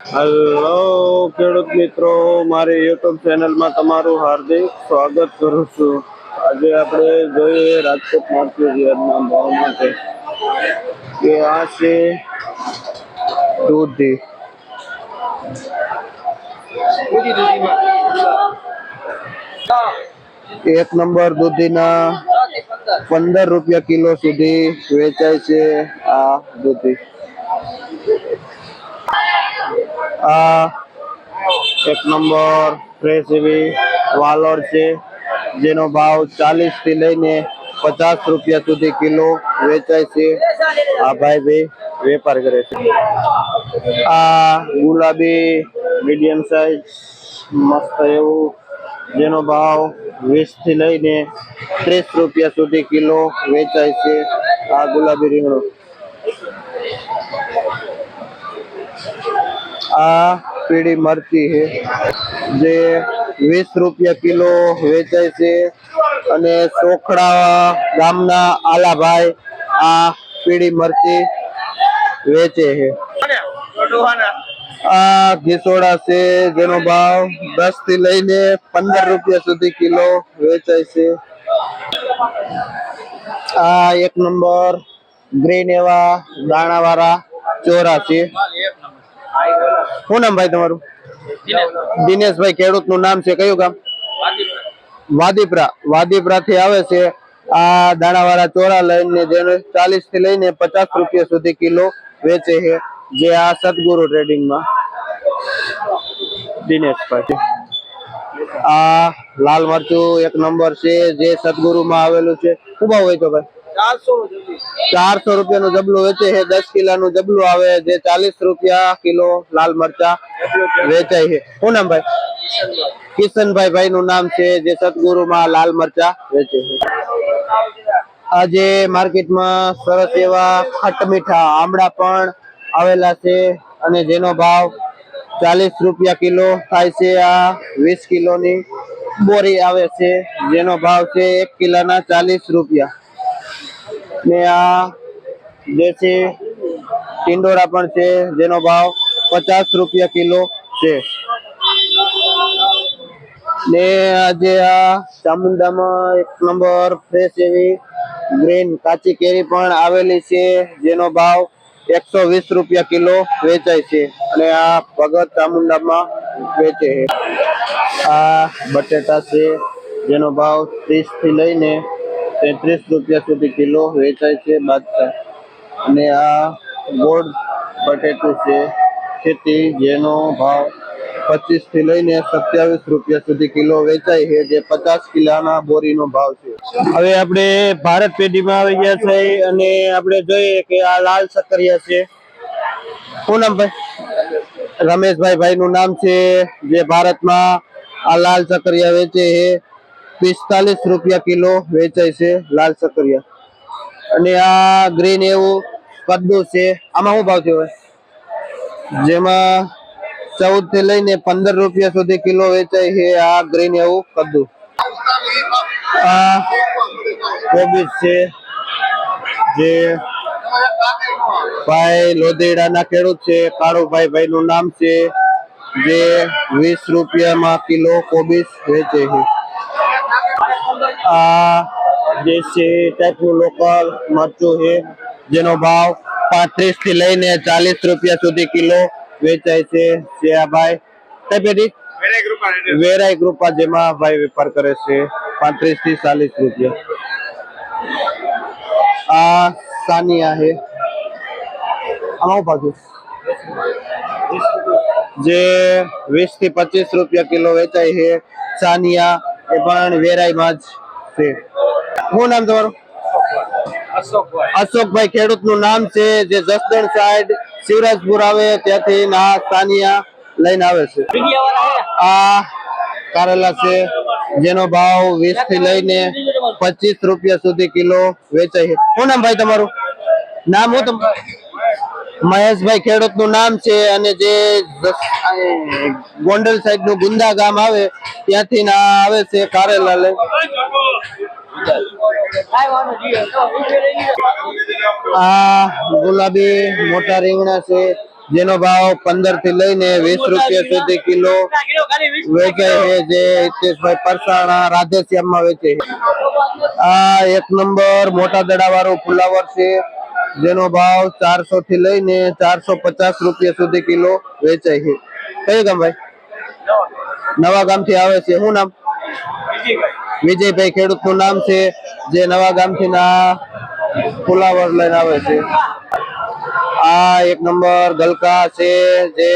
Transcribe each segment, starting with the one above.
Hello ખેડૂત મિત્રો. મારી યુટ્યુબ ચેનલમાં તમારું હાર્દિક સ્વાગત કરું છું. આજે આપણે જોઈએ રાજકોટ માર્કેટ ભાવ માટે કે આ છે દૂધી. એક નંબર દૂધીના પંદર રૂપિયા કિલો સુધી વેચાય છે આ દૂધી. આ એક નંબર ફ્રેશ એવી વાલોર છે, જેનો ભાવ ચાલીસથી લઈને પચાસ રૂપિયા સુધી કિલો વેચાય છે. આ ભાઈ ભાઈ વેપાર કરે છે. આ ગુલાબી મીડિયમ સાઈઝ મસ્ત એવું, જેનો ભાવ વીસથી લઈને ત્રીસ રૂપિયા સુધી કિલો વેચાય છે આ ગુલાબી રીંગણું. આ પીળી મરચી છે, જે વીસ રૂપિયા કિલો વેચાય છે અને સોખડા ગામના આલાભાઈ આ પીળી મરચી વેચે છે. આ ઘીસોડા છે, જેનો ભાવ દસથી લઈને પંદર રૂપિયા સુધી કિલો વેચાય છે. આ એક નંબર ગ્રીન એવા દાણા વાળા ચોરા છે. શું નામ ભાઈ તમારું? દિનેશભાઈ ખેડૂતનું નામ છે, કયું ગામ? વાદીપરા. વાદીપરા થી આવે છે. આ દાણાવાળા ચોરા લઈને જેને ચાલીસથી લઈને પચાસ રૂપિયા સુધી કિલો વેચે છે, જે આ સદગુરુ ટ્રેડિંગમાં દિનેશભાઈ. આ લાલ મરચું એક નંબર છે, જે સદગુરુ માં આવેલું છે. શું ભાવ હોય તો ભાઈ? ચારસો રૂપિયા નું જબલું. વેચે છે. દસ કિલો નું જબલું આવે જે ચાલીસ રૂપિયા કિલો લાલ મરચા વેચાય છે. શું નામ ભાઈ? કિશનભાઈ ભાઈ નું નામ છે જે સદગુરુ માં લાલ મરચા વેચે છે. આજે માર્કેટમાં સરસ એવા ખટ મીઠા આમળા પણ આવેલા છે અને જેનો ભાવ ચાલીસ રૂપિયા કિલો થાય છે. આ વીસ કિલોની બોરી આવે છે. જેનો ભાવ છે એક કિલોના ચાલીસ રૂપિયા. ને આ જે છે ટિંડોરા પણ છે, જેનો ભાવ પચાસ રૂપિયા કિલો છે. ને આજે આ ચામુંડામાં એક નંબર ફ્રેશ એવી ગ્રીન કાચી કેરી પણ આવેલી છે, જેનો ભાવ એકસો વીસ રૂપિયા કિલો વેચાય છે. અને આ ભગત ચામુંડામાં વેચે છે. આ બટેટા છે, જેનો ભાવ ત્રીસથી લઈને તેત્રીસ રૂપિયા સુધી કિલો વેચાય છે બાદશાહ. અને આ ગોળ બટેટું છે. ખેતી જેનો ભાવ પચીસથી લઈને સત્યાવીસ રૂપિયા સુધી કિલો વેચાય છે, જે પચાસ કિલોના બોરીનો ભાવ છે. હવે આપણે ભારત પેઢીમાં આવી ગયા છે અને આપણે જોઈએ કે આ લાલ સકરિયા છે. પૂનમભાઈ રમેશભાઈ ભાઈનું નામ છે, જે ભારતમાં આ લાલ સકરિયા વેચે છે. પિસ્તાલીસ રૂપિયા કિલો વેચાય છે લાલ સકરિયા અને આ ગ્રીન એવું કદ્દુ છે. આમાં શું ભાવ હવે જેમાં ચૌદથી લઈને પંદર રૂપિયા સુધી કિલો વેચાય છે આ ગ્રીન એવું કદ્દુ. આ કોબીજ છે. જે ભાઈ લોધેડાના ખેડૂત છે. કાળુભાઈ ભાઈ નું નામ છે. જે વીસ રૂપિયામાં કિલો કોબીજ વેચે છે. આ દેશી ટાઈપનું લોકલ મરચું છે જેનો ભાવ પાંત્રીસથી લઈને ચાલીસ રૂપિયા સુધી કિલો વેચાય છે શિયાભાઈ ભાઈ વેરાઈ ગ્રુપા જેમાં ભાઈ વેપાર કરે છે પાંત્રીસથી ચાલીસ રૂપિયા. આ સાનિયા છે. આમાં પાછું જે વીસથી પચીસ રૂપિયા કિલો વેચાય છે સાનિયા એ પણ વેરાઈમાં જ છે શું નામ તમારું? અશોકભાઈ ખેડૂતનું નામ છે, જે જસદણ સાઈડ શિવરાજપુર આવે, ત્યાંથી ના સાનિયા લઈને આવે છે. આ કારેલા છે, જેનો ભાવ વીસથી લઈને પચીસ રૂપિયા સુધી કિલો વેચાય છે. શું નામ ભાઈ તમારું? નામ હું તમ મહેશભાઈ ખેડૂતનું નામ છે અને જે ગોંડલ સાઈડનું ગુંદા ગામ આવે, ત્યાંથી ના આવે છે કારેલા લે આ ગુલાબી મોટા રીંગણા છે, જેનો ભાવ પંદરથી લઈને વીસ રૂપિયા સુધી કિલો વેચાય છે, જે હિતેશભાઈ પરસાણા રાધેશ્યામમાં વેચે આ એક નંબર મોટા દડા વાળું ફુલાવર છે. જેનો ભાવ ચારસો થી લઈને ચારસો પચાસ રૂપિયા સુધી કિલો વેચાય છે. કયું ગામ ભાઈ? નવા ગામથી આવે છે. શું નામ? વિજયભાઈ ખેડૂતનું નામ છે. જે નવા ગામથી ના ફુલાવર લઈને આવે છે. આ એક નંબર ગલકા છે જે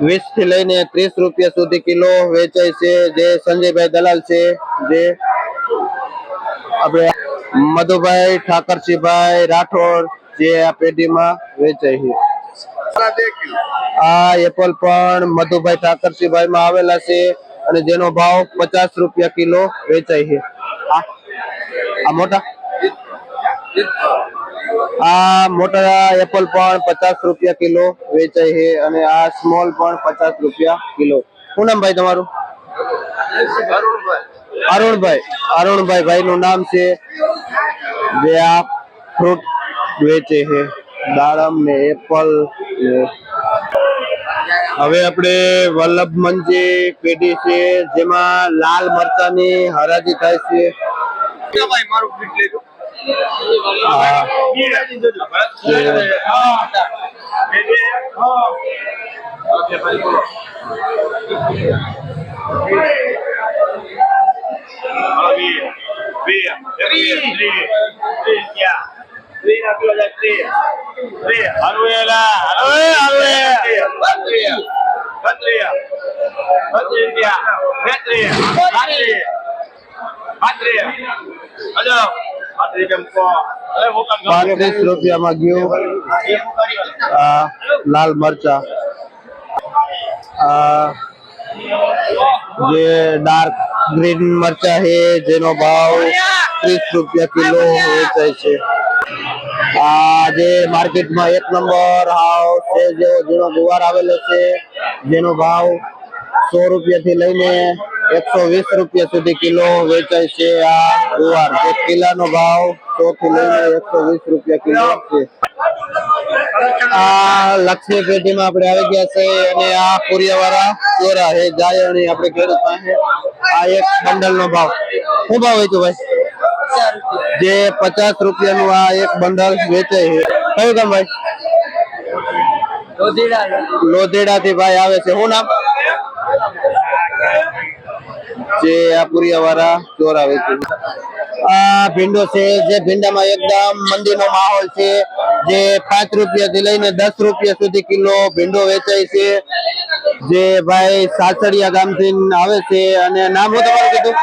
વીસથી લઈને ત્રીસ રૂપિયા સુધી કિલો વેચાય છે. જે સંજયભાઈ દલાલ છે. જે આપણે મધુભાઈ ઠાકરસિંહભાઈ રાઠોડ જે આ પેઢીમાં વેચાય છે. આ એપલ પણ મધુભાઈ ઠાકરસિંહભાઈ માં આવેલા છે અને જેનો ભાવ પચાસ રૂપિયા કિલો વેચાય છે. આ મોટા? આ મોટા એપલ પણ પચાસ રૂપિયા કિલો વેચાય છે અને આ સ્મોલ પણ પચાસ રૂપિયા કિલો. શું નામ ભાઈ તમારું? અરુણભાઈ અરુણભાઈ ભાઈ નું નામ છે. જે આ ફ્રૂટ વેચે છે. દાડમ ને એપલ હવે આપણે વલ્લભ મંજી પેઢી છે જેમાં લાલ મરચાની હરાજી થાય છે. આ પાંત્રીસ રૂપિયામાં ગયું. લાલ મરચા. જે ડાર્ક ગ્રીન મરચા છે, જેનો ભાવ ત્રીસ રૂપિયા કિલો વેચાય છે. આ જે માર્કેટમાં એક નંબર હાવ છે, જેવો ઝીણો ગુવાર આવેલો છે, જેનો ભાવ સો રૂપિયા થી લઈને એકસો વીસ રૂપિયા સુધી કિલો વેચાય છે આ ગુવાર. જે કિલ્લાનો ભાવ સો થી લઈને એકસો વીસ રૂપિયા કિલો છે. આ લક્ષ્મી પેઢીમાં આપણે આવી ગયા છે અને આ પુરિયાવાળા ચોરા છે જાયણી આપણે ખેડૂત પાસે. આ એક બંડલ નો ભાવ. શું ભાવ હોય ભાઈ? જે પચાસ રૂપિયા નું આ એક બંડલ વેચાય છે. કયું કેમ ભાઈ? લોધેડા. થી ભાઈ આવે છે. શું નામ? જે આ પુરિયાવાળા ચોરા વેચે છે. આ ભીંડો છે, જે ભીંડામાં એકદમ મંદીનો માહોલ છે, જે પાંચ રૂપિયા થી લઈને દસ રૂપિયા સુધી કિલો ભીંડો વેચાય છે. જે ભાઈ સાસડિયા ગામથી આવે છે, અને નામ હું તમારું કીધું?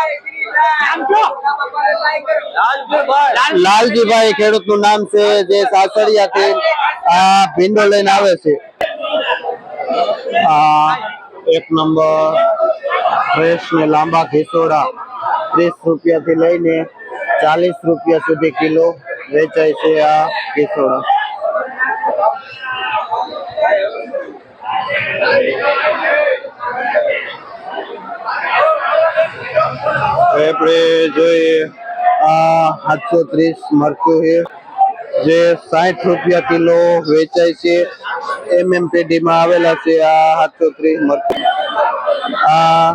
લાલજીભાઈ ખેડૂતનું નામ છે, જે સાસડિયા થી આ ભીંડો લઈને આવે છે. આ એક નંબર. ફ્રેશ ને લાંબા ઘીસોડા. ત્રીસ રૂપિયા થી લઈને ચાલીસ રૂપિયા સુધી કિલો વેચાય છે આ ઘીસોડા. આપણે જોઈએ આ સાતસો ત્રીસ મરચું છે. જે સાઠ રૂપિયા કિલો વેચાય છે. એમ એમ પેઢીમાં આવેલા છે. આ સાતસો ત્રીસ મરચું આ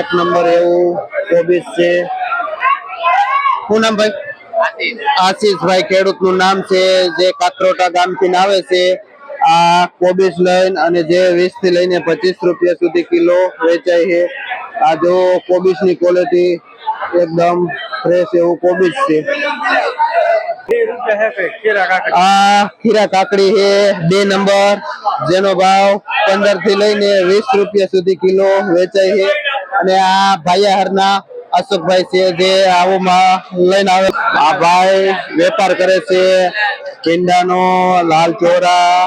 એક નંબર એવું કોબીજ છે. શું નામ ભાઈ? આશીષભાઈ ખેડૂતનું નામ છે. જે કાકરોટા ગામથી આવે છે. આ કોબીજ લઈને અને જે વીસથી લઈને પચીસ રૂપિયા સુધી કિલો વેચાય છે. આ જો કોબીસની ક્વોલિટી એકદમ ફ્રેશ એવું કોબીજ છે. આ ખીરા કાકડી છે, બે નંબર, જેનો ભાવ પંદરથી લઈને વીસ રૂપિયા સુધી કિલો વેચાય છે. અને આ ભાઈયાહારના અશોકભાઈ છે, જે આવો લઈને આવે આ ભાઈ વેપાર કરે છે ભીંડાનો લાલ ચોરા,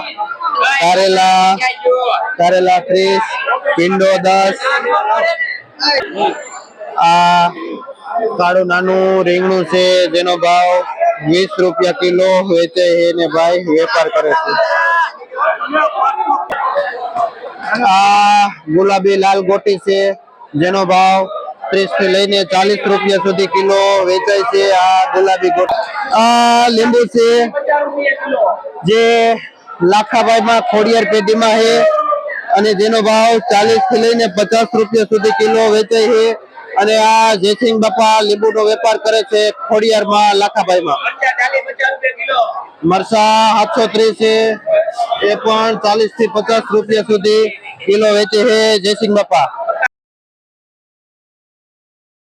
કારેલા કારેલા ત્રીસ ભીંડો દસ. આ કાળું નાનું રીંગણું છે, જેનો ભાવ વીસ રૂપિયા કિલો વેચે એને ભાઈ વેપાર કરે છે. આ ગુલાબી લાલ ગોટી છે, જેનો ભાવ ત્રીસથી લઈને ચાલીસ રૂપિયા સુધી કિલો વેચાય છે આ ગુલાબી ગોટી. આ લીંબુ છે, જે લાખાભાઈ માં ખોડિયાર પેઢીમાં છે અને જેનો ભાવ ચાલીસથી લઈને પચાસ રૂપિયા સુધી કિલો વેચાય છે. અને આ જયસિંહ બાપા લીંબુનો વેપાર કરે છે ખોડિયાર માં લાખાભાઈ માં મરસા સાતસો ત્રીસ એ પણ ચાલીસથી પચાસ રૂપિયા સુધી કિલો વેચે છે જયસિંહ બાપા.